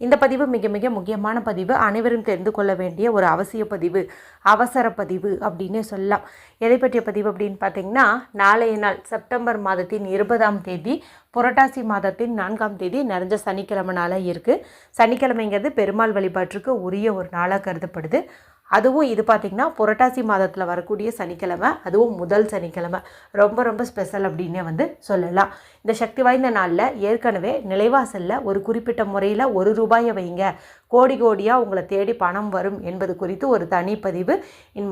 இந்த பதிவு மிக மிக முக்கியமான பதிவு. அனைவரும் தெரிந்து கொள்ள வேண்டிய ஒரு அவசிய பதிவு. அவசர பதிவு அப்படின்னே சொல்லலாம். எதை பற்றிய பதிவு அப்படின்னு பார்த்தீங்கன்னா நாளைய நாள் செப்டம்பர் மாதத்தின் இருபதாம் தேதி புரட்டாசி மாதத்தின் நான்காம் தேதி நிறைஞ்ச சனிக்கிழமை நாளாக இருக்குது சனிக்கிழமைங்கிறது பெருமாள் வழிபாட்டுக்கு உரிய ஒரு நாளாக கருதப்படுது. அதுவும் இது பார்த்திங்கன்னா புரட்டாசி மாதத்தில் வரக்கூடிய சனிக்கிழமை அதுவும் முதல் சனிக்கிழமை. ரொம்ப ரொம்ப ஸ்பெஷல் அப்படின்னே வந்து சொல்லலாம். இந்த சக்தி வாய்ந்த நாளில் ஏற்கனவே நிலைவாசலில் ஒரு குறிப்பிட்ட முறையில் ஒரு ரூபாயை வைங்க. கோடி கோடியாக உங்களை தேடி பணம் வரும் என்பது குறித்து ஒரு தனிப்பதிவு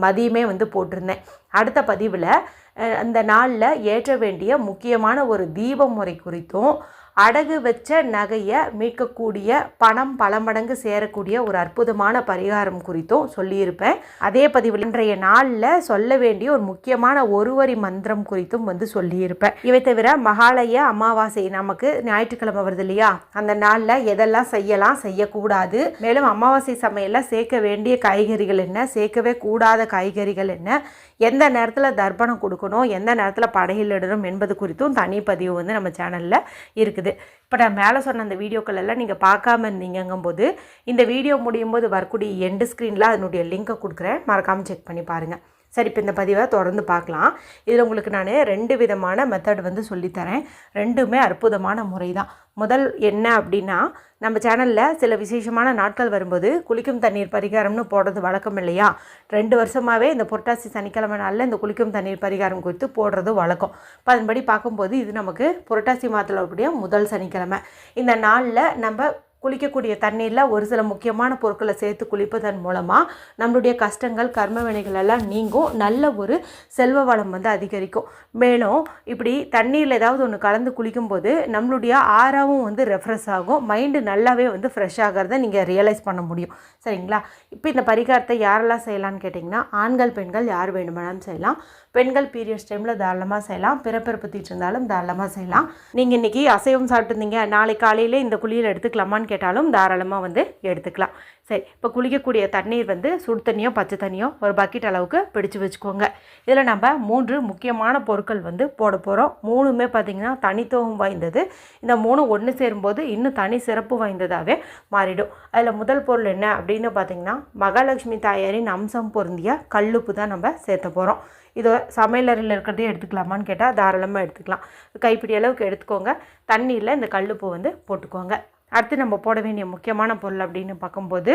மதியமே வந்து போட்டிருந்தேன். அடுத்த பதிவில் அந்த நாளில் ஏற்ற வேண்டிய முக்கியமான ஒரு தீப முறை குறித்தும் அடகு வச்ச நகையை மீட்கக்கூடிய பணம் பல மடங்கு சேரக்கூடிய ஒரு அற்புதமான பரிகாரம் குறித்தும் சொல்லியிருப்பேன். அதே பதிவில் இன்றைய நாளில் சொல்ல வேண்டிய ஒரு முக்கியமான ஒருவரி மந்திரம் குறித்தும் வந்து சொல்லியிருப்பேன். இவை தவிர மகாலய அமாவாசை நமக்கு ஞாயிற்றுக்கிழமை வருது இல்லையா? அந்த நாளில் எதெல்லாம் செய்யலாம் செய்யக்கூடாது. மேலும் அமாவாசை சமையலில் சேர்க்க வேண்டிய காய்கறிகள் என்ன சேர்க்கவே கூடாத காய்கறிகள் என்ன எந்த நேரத்தில் தர்ப்பணம் கொடுக்கணும் எந்த நேரத்தில் படையில் இடணும் என்பது குறித்தும் தனி பதிவு வந்து நம்ம சேனலில் இருக்குது. இப்போ நான் மேலே சொன்ன அந்த வீடியோக்கள் எல்லாம் நீங்கள் பார்க்காம இருந்தீங்கங்கும்போது இந்த வீடியோ முடியும் போது வரக்கூடிய எண்டு ஸ்க்ரீனில் அதனுடைய லிங்கை கொடுக்குறேன். மறக்காமல் செக் பண்ணி பாருங்கள் சரி இப்போ இந்த பதிவை தொடர்ந்து பார்க்கலாம். இதில் உங்களுக்கு நான் ரெண்டு விதமான மெத்தட் வந்து சொல்லித்தரேன். ரெண்டுமே அற்புதமான முறை தான் முதல் என்ன அப்படின்னா நம்ம சேனலில் சில விசேஷமான நாட்கள் வரும்போது குளிக்கும் தண்ணீர் பரிகாரம்னு போடுறது வழக்கம் இல்லையா? ரெண்டு வருஷமாகவே இந்த புரட்டாசி சனிக்கிழமை நாளில் இந்த குளிக்கும் தண்ணீர் பரிகாரம் குறித்து போடுறது வழக்கம். இப்போ அதன்படி பார்க்கும்போது இது நமக்கு புரட்டாசி மாதத்தில் முதல் சனிக்கிழமை. இந்த நாளில் நம்ம குளிக்கக்கூடிய தண்ணீரில் ஒரு சில முக்கியமான பொருட்களை சேர்த்து குளிப்பதன் மூலமாக நம்மளுடைய கஷ்டங்கள் கர்ம வினைகள் எல்லாம் நீங்கும். நல்ல ஒரு செல்வ வளம் வந்து அதிகரிக்கும். மேலும் இப்படி தண்ணீரில் ஏதாவது ஒன்று கலந்து குளிக்கும்போது நம்மளுடைய ஆறாவும் வந்து ரெஃப்ரெஷ் ஆகும். மைண்டு நல்லாவே வந்து ஃப்ரெஷ் ஆகிறத நீங்கள் ரியலைஸ் பண்ண முடியும். சரிங்களா? இப்போ இந்த பரிகாரத்தை யாரெல்லாம் செய்யலான்னு கேட்டிங்கன்னா ஆண்கள் பெண்கள் யார் வேணுமானாலும் செய்யலாம். பெண்கள் பீரியட்ஸ் டைமில் தாராளமாக செய்யலாம். பிறப்பிறப்பு தீட்டு இருந்தாலும் தாராளமாக செய்யலாம். நீங்கள் இன்றைக்கி அசைவம் சாப்பிட்டுருந்தீங்க. நாளை காலையிலே இந்த குளியல் எடுத்துக்கலாமான்னு கேட்டாலும் தாராளமாக வந்து எடுத்துக்கலாம். சரி இப்போ குளிக்கக்கூடிய தண்ணீர் வந்து சுடு தண்ணியோ பச்சை தண்ணியோ ஒரு பக்கெட் அளவுக்கு பிடிச்சு வச்சுக்கோங்க. இதில் நம்ம மூன்று முக்கியமான பொருட்கள் வந்து போட போகிறோம் மூணுமே பார்த்திங்கன்னா தனித்துவம் வாய்ந்தது. இந்த மூணு ஒன்று சேரும்போது இன்னும் தனி சிறப்பு வாய்ந்ததாகவே மாறிடும். அதில் முதல் பொருள் என்ன அப்படின்னு பார்த்திங்கன்னா மகாலட்சுமி தாயாரின் அம்சம் பொருந்திய கல்லுப்பு தான் நம்ம சேர்த்த போகிறோம் இதோ சமையலறையில் இருக்கிறதே எடுத்துக்கலாமான்னு கேட்டால் தாராளமாக எடுத்துக்கலாம். கைப்பிடி அளவுக்கு எடுத்துக்கோங்க. தண்ணியில் இந்த கல்லுப்பு வந்து போட்டுக்கோங்க. அடுத்து நம்ம போட வேண்டிய முக்கியமான பொருள் அப்படின்னு பார்க்கும்போது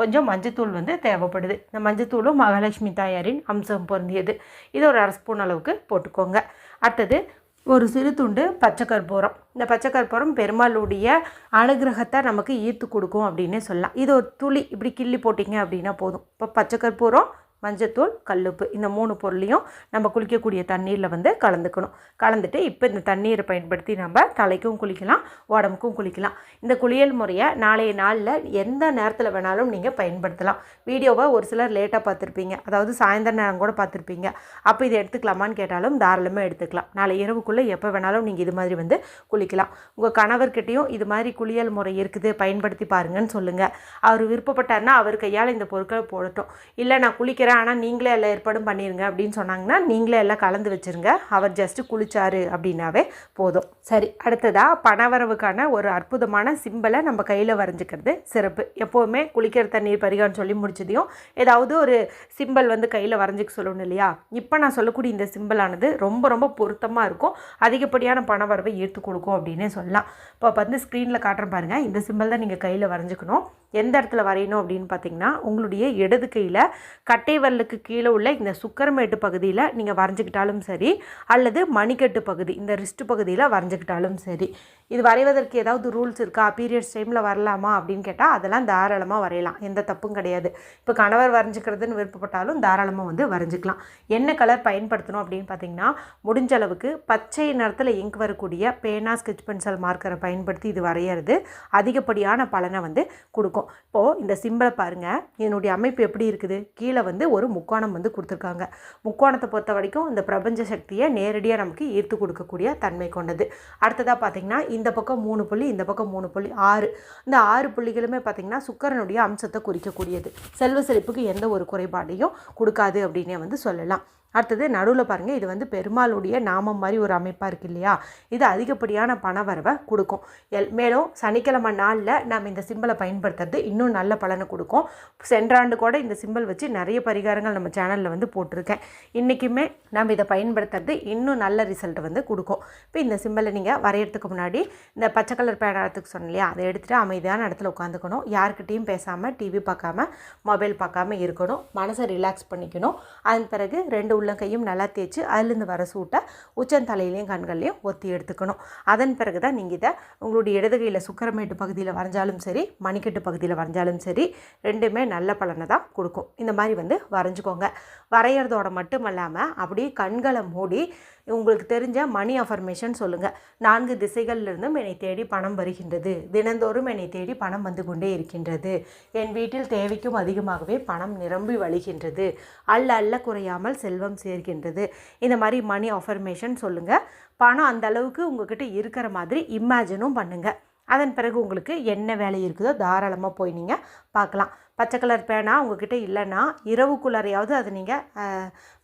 கொஞ்சம் மஞ்சத்தூள் வந்து தேவைப்படுது. இந்த மஞ்சத்தூளும் மகாலட்சுமி தாயாரின் அம்சம் பொருந்தியது. இது ஒரு அரை ஸ்பூன் அளவுக்கு போட்டுக்கோங்க. அடுத்தது ஒரு சிறு துண்டு பச்சை கற்பூரம். இந்த பச்சை கற்பூரம் பெருமாளுடைய அனுகிரகத்தை நமக்கு ஈர்த்து கொடுக்கும் அப்படின்னு சொல்லலாம். இது ஒரு துளி இப்படி கிள்ளி போட்டிங்க அப்படின்னா போதும். இப்போ பச்சை கற்பூரம் மஞ்சத்தூள் கல்லுப்பு இந்த மூணு பொருளையும் நம்ம குளிக்கக்கூடிய தண்ணீரில் வந்து கலந்துக்கணும். கலந்துட்டு இப்போ இந்த தண்ணீரை பயன்படுத்தி நம்ம தலைக்கும் குளிக்கலாம் உடம்புக்கும் குளிக்கலாம். இந்த குளியல் முறையை நாளைய நாளில் எந்த நேரத்தில் வேணாலும் நீங்கள் பயன்படுத்தலாம். வீடியோவை ஒரு சிலர் லேட்டாக பார்த்துருப்பீங்க. அதாவது சாயந்தர நேரம் கூட பார்த்துருப்பீங்க. அப்போ இதை எடுத்துக்கலாமான்னு கேட்டாலும் தாராளமாக எடுத்துக்கலாம். நாளை இரவுக்குள்ளே எப்போ வேணாலும் நீங்கள் இது மாதிரி வந்து குளிக்கலாம். உங்கள் கணவர்கிட்டையும் இது மாதிரி குளியல் முறை இருக்குது பயன்படுத்தி பாருங்கன்னு சொல்லுங்கள் அவர் விருப்பப்பட்டார்னா அவர் கையால் இந்த பொருட்களை போடட்டும். இல்லை நான் குளிக்கிற குளிக்கிறேன் ஆனால் நீங்களே எல்லாம் ஏற்பாடும் பண்ணிடுங்க அப்படின்னு சொன்னாங்கன்னா நீங்களே எல்லாம் கலந்து வச்சுருங்க. அவர் ஜஸ்ட்டு குளிச்சாரு அப்படின்னாவே போதும். சரி அடுத்ததாக பணவரவுக்கான ஒரு அற்புதமான சிம்பலை நம்ம கையில் வரைஞ்சிக்கிறது சிறப்பு. எப்போவுமே குளிக்கிற தண்ணீர் பரிகாரம் சொல்லி முடிச்சதையும் ஏதாவது ஒரு சிம்பல் வந்து கையில் வரைஞ்சிக்க சொல்லணும் இல்லையா? இப்போ நான் சொல்லக்கூடிய இந்த சிம்பலானது ரொம்ப ரொம்ப பொருத்தமாக இருக்கும். அதிகப்படியான பணவரவை ஈர்த்து கொடுக்கும் அப்படின்னே சொல்லலாம். இப்போ வந்து ஸ்க்ரீனில் காட்டுறேன் பாருங்கள் இந்த சிம்பல் தான் நீங்கள் கையில் வரைஞ்சிக்கணும். எந்த இடத்துல வரையணும் அப்படின்னு பார்த்தீங்கன்னா உங்களுடைய இடது கையில் கட்டை வரலுக்கு கீழே உள்ள இந்த சுக்கரமேட்டு பகுதியில் நீங்கள் வரைஞ்சிக்கிட்டாலும் சரி அல்லது மணிக்கட்டு பகுதி இந்த ரிஸ்ட் பகுதியில் வரைஞ்சிக்கிட்டாலும் சரி இது வரைவதற்கு ஏதாவது ரூல்ஸ் இருக்கா? பீரியட்ஸ் டைமில் வரலாமா? அப்படின்னு கேட்டால் அதெல்லாம் தாராளமாக வரையலாம். எந்த தப்பும் கிடையாது. இப்போ கணவர் வரைஞ்சிக்கிறதுன்னு விருப்பப்பட்டாலும் தாராளமாக வந்து வரைஞ்சிக்கலாம். என்ன கலர் பயன்படுத்தணும் அப்படின்னு பார்த்தீங்கன்னா முடிஞ்ச அளவுக்கு பச்சை நிறத்தில் இங்க் வரக்கூடிய பேனா ஸ்கெச் பென்சில் மார்க்கரை பயன்படுத்தி இது வரைகிறது அதிகப்படியான பலனை வந்து கொடுக்கும். இப்போது இந்த சிம்பிளை பாருங்கள் இதனுடைய அமைப்பு எப்படி இருக்குது? கீழே வந்து ஒரு முக்கோணம் வந்து கொடுத்துருக்காங்க. முக்கோணத்தை பொறுத்த வரைக்கும் இந்த பிரபஞ்ச சக்தியை நேரடியாக நமக்கு ஈர்த்து கொடுக்கக்கூடிய தன்மை கொண்டது. அடுத்ததாக பார்த்தீங்கன்னா இந்த பக்கம் மூணு புள்ளி இந்த பக்கம் மூணு புள்ளி ஆறு. இந்த ஆறு புள்ளிகளுமே பார்த்திங்கன்னா சுக்கரனுடைய அம்சத்தை குறிக்கக்கூடியது. செல்வ செழிப்புக்கு எந்த ஒரு குறைபாடையும் கொடுக்காது அப்படின்னே வந்து சொல்லலாம். அடுத்தது நடுவில் பாருங்கள் இது வந்து பெருமாளுடைய நாமம் மாதிரி ஒரு அமைப்பாக இருக்கு இல்லையா? இது அதிகப்படியான பண வரவை கொடுக்கும். எல் மேலும் சனிக்கிழமை நாளில் நம்ம இந்த சிம்பிளை பயன்படுத்துறது இன்னும் நல்ல பலனை கொடுக்கும். சென்ற ஆண்டு கூட இந்த சிம்பிள் வச்சு நிறைய பரிகாரங்கள் நம்ம சேனலில் வந்து போட்டிருக்கேன். இன்றைக்குமே நம்ம இதை பயன்படுத்துறது இன்னும் நல்ல ரிசல்ட் வந்து கொடுக்கும். இப்போ இந்த சிம்பிளை நீங்கள் வரையறதுக்கு முன்னாடி இந்த பச்சை கலர் பேடாரத்துக்கு சொன்னேன் இல்லையா? அதை எடுத்துகிட்டு அமைதியான இடத்துல உட்காந்துக்கணும். யார்கிட்டையும் பேசாமல் டிவி பார்க்காம மொபைல் பார்க்காம இருக்கணும். மனசை ரிலாக்ஸ் பண்ணிக்கணும். அதன் பிறகு ரெண்டு உள்ளங்கையும் நல்லா தேய்ச்சி அதுலேருந்து வர சூட்டை உச்சந்தலையிலையும் கண்கள்லையும் ஒத்தி எடுத்துக்கணும். அதன் பிறகு தான் நீங்கள் இதை உங்களுடைய இடது கையில் சுக்கரமேட்டு பகுதியில் வரைஞ்சாலும் சரி மணிக்கட்டு பகுதியில் வரைஞ்சாலும் சரி ரெண்டுமே நல்ல பலனை தான் கொடுக்கும். இந்த மாதிரி வந்து வரைஞ்சிக்கோங்க. வரைகிறதோட மட்டும் இல்லாமல் அப்படியே கண்களை மூடி உங்களுக்கு தெரிஞ்ச மணி அஃபர்மேஷன் சொல்லுங்கள் நான்கு திசைகளிலிருந்தும் என்னை தேடி பணம் வருகின்றது. தினந்தோறும் என்னை தேடி பணம் வந்து கொண்டே இருக்கின்றது. என் வீட்டில் தேவைக்கும் அதிகமாகவே பணம் நிரம்பி வழிகின்றது. அல்ல அல்ல குறையாமல் செல்வம் சேர்க்கின்றது இந்த மாதிரி மணி அஃபர்மேஷன் சொல்லுங்கள் பணம் அந்த அளவுக்கு உங்ககிட்ட இருக்கிற மாதிரி இமேஜினும் பண்ணுங்கள் அதன் பிறகு உங்களுக்கு என்ன வேலை இருக்குதோ தாராளமாக போய் நீங்கள் பார்க்கலாம். பச்சை கலர் பேனா உங்ககிட்ட இல்லைன்னா இரவுக்குள்ளாரையாவது அதை நீங்கள்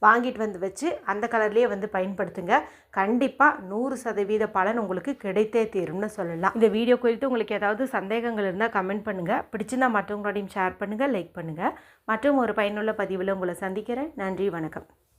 வாங்கிட்டு வந்து வச்சு அந்த கலர்லேயே வந்து பயன்படுத்துங்க. கண்டிப்பாக நூறு சதவீத பலன் உங்களுக்கு கிடைத்தே தீரும்னு சொல்லலாம். இந்த வீடியோ குறித்து உங்களுக்கு ஏதாவது சந்தேகங்கள் இருந்தால் கமெண்ட் பண்ணுங்கள் பிடிச்சிருந்தா மற்றவங்களோடையும் ஷேர் பண்ணுங்கள் லைக் பண்ணுங்கள் மற்றும் ஒரு பயனுள்ள பதிவில் உங்களை சந்திக்கிறேன். நன்றி வணக்கம்.